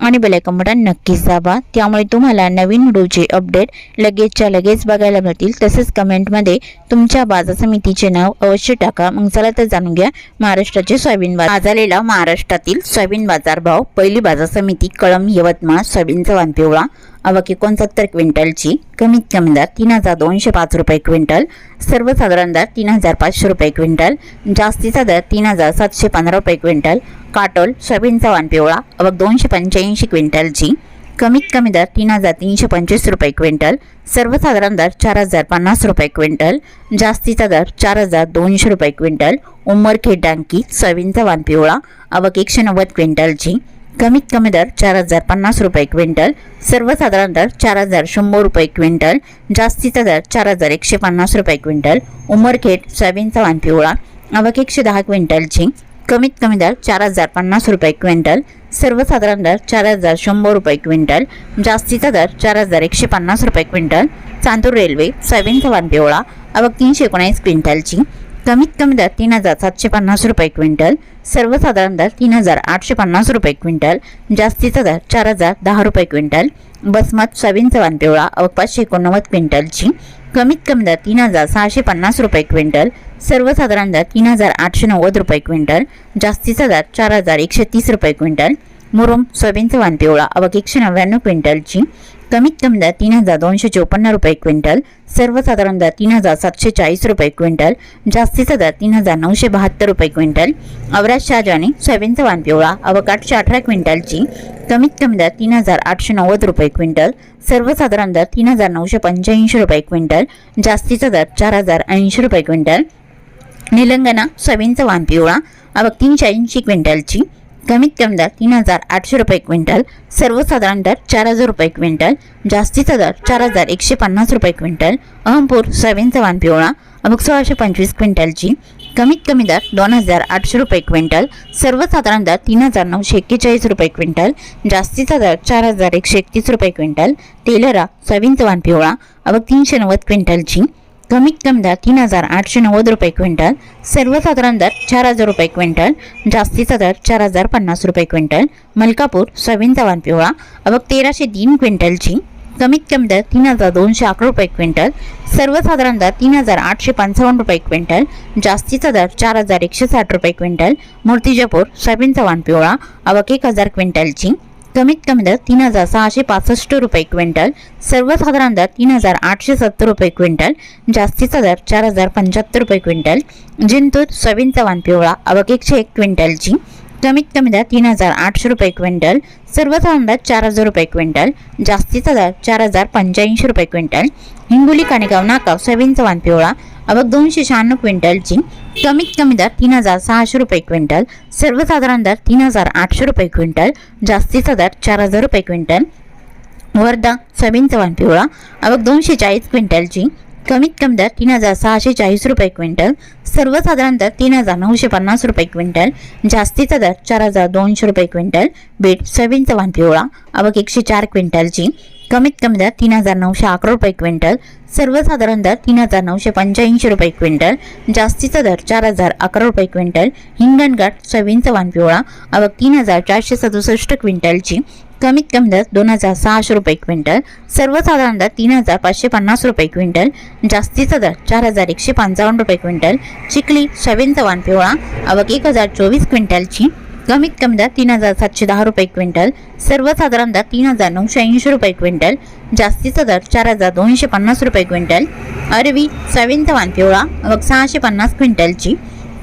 आणि bell icon button नक्कीच दाबा. त्यामुळे तुम्हाला नवीन व्हिडिओचे अपडेट लगेचच्या लगेच बघायला मिळतील. तसेच कमेंटमध्ये तुमच्या बाजार समितीचे नाव अवश्य टाका. मग चला तर जाणून घ्या महाराष्ट्राचे सोयाबीन बाजार. झालेला महाराष्ट्रातील सोयाबीन बाजार भाव. पहिली बाजार समिती कळम यवतमाळ सोयाबीनचा वाण पिवळा. आवक एकोणसत्तर क्विंटलची कमीत कमी दर तीन हजार दोनशे पाच रुपये क्विंटल सर्वसाधारण दर तीन हजार पाचशे रुपये क्विंटल जास्तीचा दर तीन हजार सातशे पंधरा रुपये क्विंटल काटोल सोयाबीनचा वाण पिवळा आवक दोनशे पंच्याऐंशी क्विंटलची कमीत कमी दर तीन हजार तीनशे पंचवीस रुपये क्विंटल सर्वसाधारण दर चार हजार पन्नास रुपये क्विंटल जास्तीचा दर चार हजार दोनशे रुपये क्विंटल उमरखेड डांकी सोयाबीनचा वाण पिवळा आवक एकशे नव्वद क्विंटलची कमीत कमी दर चार हजार पन्नास रुपये क्विंटल सर्वसाधारण दर चार हजार शंभर रुपये क्विंटल जास्तीचा दर चार हजार एकशे पन्नास रुपये क्विंटल उमरखेड सोयाबीनचा वाण पिवळा आवक एकशे दहा क्विंटलची कमीत कमी दर चार हजार पन्नास रुपये क्विंटल सर्वसाधारण दर चार हजार शंभर रुपये क्विंटल जास्तीचा दर चार हजार एकशे पन्नास रुपये क्विंटल चांदूर रेल्वे सोयाबीनचा वाण पिवळा आवक तीनशे एकोणीस क्विंटलची कमीत कमी दर तीन हजार सातशे पन्नास रुपये क्विंटल सर्वसाधारण दर तीन हजार आठशे पन्नास रुपये क्विंटल जास्तीचा दर चार हजार दहा रुपये क्विंटल बसमत सोयाबीनचा वाण पिवळा आवक पाचशे एकोणनव्वद क्विंटलची कमीत कमी दर तीन हजार सहाशे पन्नास रुपये क्विंटल सर्वसाधारण दर तीन हजार आठशे नव्वद रुपये क्विंटल जास्तीचा दर चार हजार एकशे तीस रुपये क्विंटल मुरुम सोयाबीनचा वाण पिवळा आवक एकशे नव्याण्णव क्विंटलची कमीत कमी दर तीन हजार दोनशे चोपन्न रुपये क्विंटल सर्वसाधारण दर तीन हजार सातशे चाळीस रुपये क्विंटल जास्तीचा दर तीन हजार नऊशे बहात्तर रुपये क्विंटल अवराज शहाजाने सोयाबीनचा वान पिवळा आवक आठशे अठरा क्विंटलची कमीत कमी दर तीन हजार आठशे नव्वद रुपये क्विंटल सर्वसाधारण दर तीन हजार नऊशे पंच्याऐंशी रुपये क्विंटल जास्तीचा दर चार हजार ऐंशी रुपये क्विंटल निलंगना सोयाबीनचा वान पिवळा आवक तीनशे ऐंशी क्विंटलची कमीत कमी दर तीन हजार आठशे रुपये क्विंटल सर्वसाधारण दर चार हजार रुपये क्विंटल जास्तीचा दर चार हजार एकशे पन्नास रुपये क्विंटल अहमपूर सोयाबीनचा वाण पिवळा अमुक सोळाशे पंचवीस क्विंटलची कमीत कमी दर दोन हजार आठशे रुपये क्विंटल सर्वसाधारण दर तीन हजार नऊशे एक्केचाळीस रुपये क्विंटल जास्तीचा दर चार हजार एकशे एकतीस रुपये क्विंटल तेलरा सोयाबीनचा वाण पिवळा अमुक तीनशे नव्वद क्विंटलची कमीत कमी दर तीन हजार आठशे नव्वद रुपये क्विंटल सर्वसाधारण दर चार हजार रुपये क्विंटल जास्तीचा दर चार हजार पन्नास रुपये क्विंटल मलकापूर सोयाबीनचा वाण पिवळा अवघ तेराशे तीन क्विंटलची कमीत कमी दर तीन हजार दोनशे अकरा रुपये क्विंटल सर्वसाधारण दर तीन हजार आठशे पंचावन्न रुपये क्विंटल जास्तीचा दर चार हजार एकशे साठ रुपये क्विंटल मूर्तिजापूर सोयाबीनचा वाण पिवळा अवघ एक हजार क्विंटलची कमीत कमी दर तीन हजार सहाशे पासष्ट रुपये क्विंटल सर्वसाधारण दर तीन हजार आठशे सत्तर रुपये क्विंटल जास्तीचा दर चार हजार पंच्याहत्तर रुपये क्विंटल जिंतूर सोयाबीनचा वाण पिवळा अवक एकशे एक क्विंटलची कमीत कमी दर तीन हजार आठशे रुपये क्विंटल सर्वसाधारण दर चार हजार रुपये क्विंटल जास्तीचा दर चार हजार पंच्याऐंशी रुपये क्विंटल हिंगोली काणेगाव नाकाव सोयाबीनचा चव्हाण पिवळा अवघ दोनशे शहाण्णव क्विंटलची कमीत कमी दर तीन हजार सहाशे रुपये क्विंटल सर्वसाधारण दर तीन हजार आठशे रुपये क्विंटल जास्तीचा दर चार हजार रुपये क्विंटल वर्धा सोयाबीन चव्हाण पिवळा अवघ दोनशे चाळीस क्विंटलची कमीत कमी दर तीन हजार सहाशे चाळीस रुपये क्विंटल सर्वसाधारण दर तीन हजार नऊशे पन्नास रुपये क्विंटल जास्तीचा दर चार हजार दोनशे रुपये क्विंटल बीट सोयाबीनचा वाण पिवळा अवक एकशे चार क्विंटलची कमीत कमी दर तीन हजार नऊशे अकरा रुपये क्विंटल सर्वसाधारण दर तीन हजार नऊशे पंच्याऐंशी रुपये क्विंटल जास्तीचा दर चार हजार अकरा रुपये क्विंटल हिंगणघाट सोयाबीनचा वाण पिवळा अवक तीन हजार चारशे सदुसष्ट क्विंटलची कमीत कमी दर दोन हजार सहाशे रुपये क्विंटल सर्वसाधारण दर तीन हजार पाचशे पन्नास रुपये क्विंटल जास्तीचा दर चार हजार एकशे पंचावन्न रुपये क्विंटल चिखली सोयाबीनचा चव्हाण पिवळा अवक एक हजार चोवीस क्विंटलची कमीत कमी दर तीन हजार सातशे दहा रुपये क्विंटल सर्वसाधारण दर तीन हजार नऊशे ऐंशी रुपये क्विंटल जास्तीचा दर चार हजार दोनशे पन्नास रुपये क्विंटल अरवी सोयाबीनचा चव्हाण पिवळा अवक सहाशे पन्नास क्विंटलची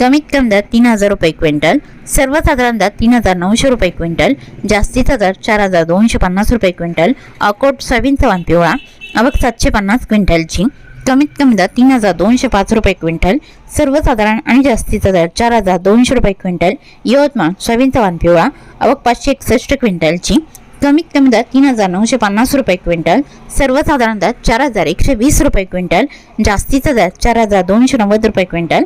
कमीत कमी दर तीन हजार रुपये क्विंटल सर्वसाधारण दर तीन हजार नऊशे रुपये क्विंटल जास्तीचा दर चार हजार दोनशे पन्नास रुपये क्विंटल अकोट सोयाबीनचा वाण पिवळा अवक सातशे पन्नास क्विंटलची. कमीत कमी दर तीन हजार दोनशे पाच रुपये क्विंटल सर्वसाधारण आणि जास्तीचा दर चार हजार दोनशे रुपये क्विंटल यवतमाळ सोयाबीनचा वन पिवळा अवक पाचशे एकसष्ट क्विंटलची. कमीत कमी दर तीन हजार नऊशे पन्नास रुपये क्विंटल सर्वसाधारण दर चार हजार एकशे वीस रुपये क्विंटल जास्तीचा दर चार हजार दोनशे नव्वद रुपये क्विंटल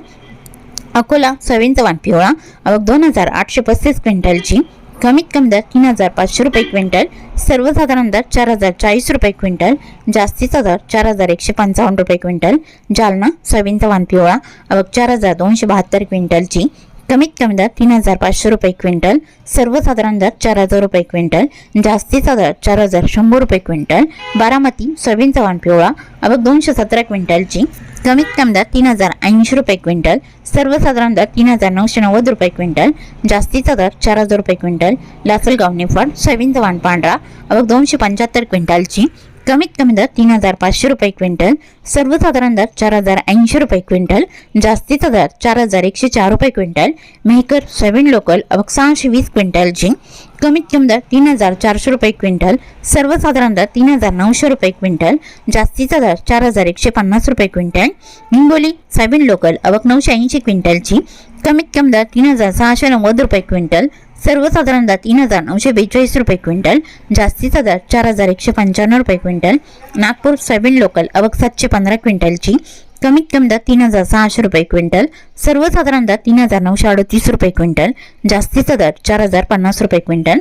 अकोला सोयाबीनचा वाण पिवळा आवक दोन हजार आठशे पस्तीस क्विंटलची कमीत कमी दर तीन हजार पाचशे रुपये क्विंटल सर्वसाधारण दर चार हजार चाळीस रुपये क्विंटल जास्तीचा दर चार हजार एकशे पंचावन्न रुपये क्विंटल जालना सोयाबीनचा वाण पिवळा आवक चार हजार दोनशे बहात्तर क्विंटलची कमीत कमी दर तीन हजार पाचशे रुपये क्विंटल सर्वसाधारण दर चार हजार रुपये क्विंटल जास्तीचा दर चार हजार शंभर रुपये क्विंटल बारामती सोयाबीन वाण पिवळा अबक दोनशे सतरा क्विंटलची कमीत कमी दर तीन हजार ऐंशी रुपये क्विंटल सर्वसाधारण दर तीन हजार नऊशे नव्वद रुपये क्विंटल जास्तीचा दर चार हजार रुपये क्विंटल लासलगाव निफाड सोयाबीन चव्हाण पांढरा अबक दोनशे पंच्याहत्तर क्विंटलची कमीत कमी दर तीन हजार पाचशे रुपये क्विंटल सर्वसाधारण दर चार हजार ऐंशी रुपये क्विंटल जास्तीचा दर चार हजार एकशे चार रुपये क्विंटल मेहकर सोयाबीन लोकल अवक सहाशे वीस क्विंटलची कमीत कमी दर तीन हजार चारशे रुपये क्विंटल सर्वसाधारण दर तीन हजार नऊशे रुपये क्विंटल जास्तीचा दर चार हजार एकशे पन्नास रुपये क्विंटल हिंगोली सोयाबीन लोकल अवक नऊशे ऐंशी क्विंटलची कमीत कमी दर तीन हजार सहाशे नव्वद रुपये क्विंटल सर्वसाधारण दर तीन हजार नऊशे बेचाळीस रुपये क्विंटल जास्तीचा दर चार हजार एकशे पंच्याण्णव रुपये क्विंटल नागपूर सोयाबीन लोकल अवक सातशे पंधरा क्विंटलची कमीत कमी दर तीन हजार सहाशे रुपये क्विंटल सर्वसाधारण दर तीन हजार नऊशे अडतीस रुपये क्विंटल जास्तीचा दर चार हजार पन्नास रुपये क्विंटल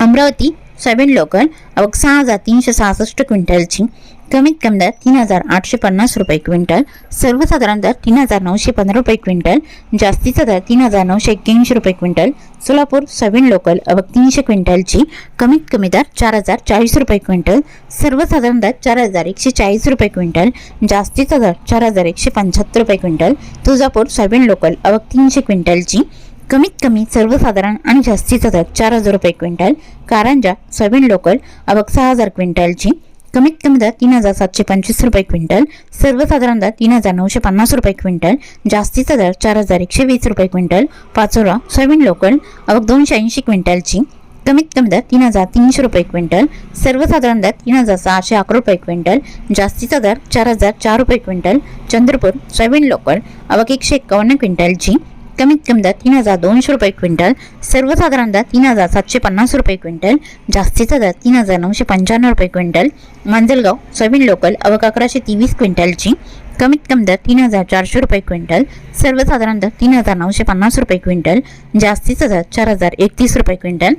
अमरावती सोयाबीन लोकल अवघ सहा हजार तीनशे सहासष्ट क्विंटलची कमीत कमी दर तीन हजार आठशे पन्नास रुपये क्विंटल सर्वसाधारण दर तीन हजार नऊशे पंधरा रुपये क्विंटल जास्तीचा दर तीन हजार नऊशे एक्क्याऐंशी रुपये क्विंटल सोलापूर सोयाबीन लोकल अवघ तीनशे क्विंटलची कमीत कमी दर चार हजार चाळीस रुपये क्विंटल सर्वसाधारण दर चार हजार एकशे चाळीस रुपये क्विंटल जास्तीचा दर चार हजार एकशे पंच्याहत्तर रुपये क्विंटल तुळजापूर सोयाबीन लोकल अवघ तीनशे क्विंटलची कमीत कमी सर्वसाधारण आणि जास्तीचा दर चार हजार रुपये क्विंटल कारंजा सोयाबीन लोकल अवघ सहा हजार क्विंटलची कमीत कमी दर तीन हजार सातशे पंचवीस रुपये क्विंटल सर्वसाधारण दर तीन हजार नऊशे पन्नास रुपये क्विंटल जास्तीचा दर चार हजार एकशे वीस रुपये क्विंटल पाचोरा सोयाबीन लोकल अवघ दोनशे ऐंशी क्विंटलची कमीत कमी दर तीन हजार तीनशे रुपये क्विंटल सर्वसाधारण दर तीन हजार सहाशे अकरा रुपये क्विंटल जास्तीचा दर चार हजार चार रुपये क्विंटल चंद्रपूर सोयाबीन लोकल अवघ एकशे एक्कावन्न क्विंटलची कमीत कमी दर तीन हजार दोनशे रुपये क्विंटल सर्वसाधारण दर तीन हजार सातशे पन्नास रुपये क्विंटल जास्तीचा दर तीन हजार नऊशे पंच्याण्णव रुपये क्विंटल मांजलगाव सोयाबीन लोकल अवक अकराशे तेवीस क्विंटलची कमीत कमी दर तीन हजार चारशे रुपये क्विंटल सर्वसाधारण दर तीन हजार नऊशे पन्नास रुपये क्विंटल जास्तीचा दर चार हजार एकतीस रुपये quintal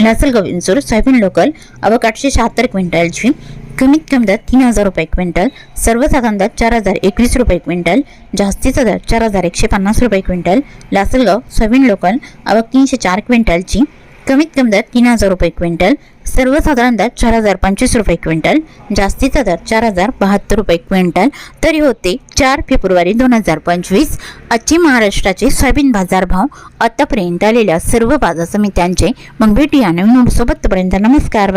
Lasalgaon Inchur soybean local अवक आठशे शहात्तर क्विंटलची कमीत कमी दर तीन हजार रुपये क्विंटल सर्वसाधारण दर चार हजार एकवीस रुपये क्विंटल जास्तीचा दर चार हजार एकशे पन्नास रुपये क्विंटल लासलगाव सोयाबीन लोकल अवक तीनशे चार क्विंटलची कमीत कमी दर तीन हजार रुपये क्विंटल सर्वसाधारण दर चार हजार पंचवीस रुपये क्विंटल जास्तीचा दर चार हजार बहात्तर रुपये क्विंटल. तरी होते चार फेब्रुवारी दोन हजार पंचवीस आजचे महाराष्ट्राचे सोयाबीन बाजारभाव आतापर्यंत आलेल्या सर्व बाजार समित्यांचे मग भेटूया नवीन सोबतपर्यंत नमस्कार.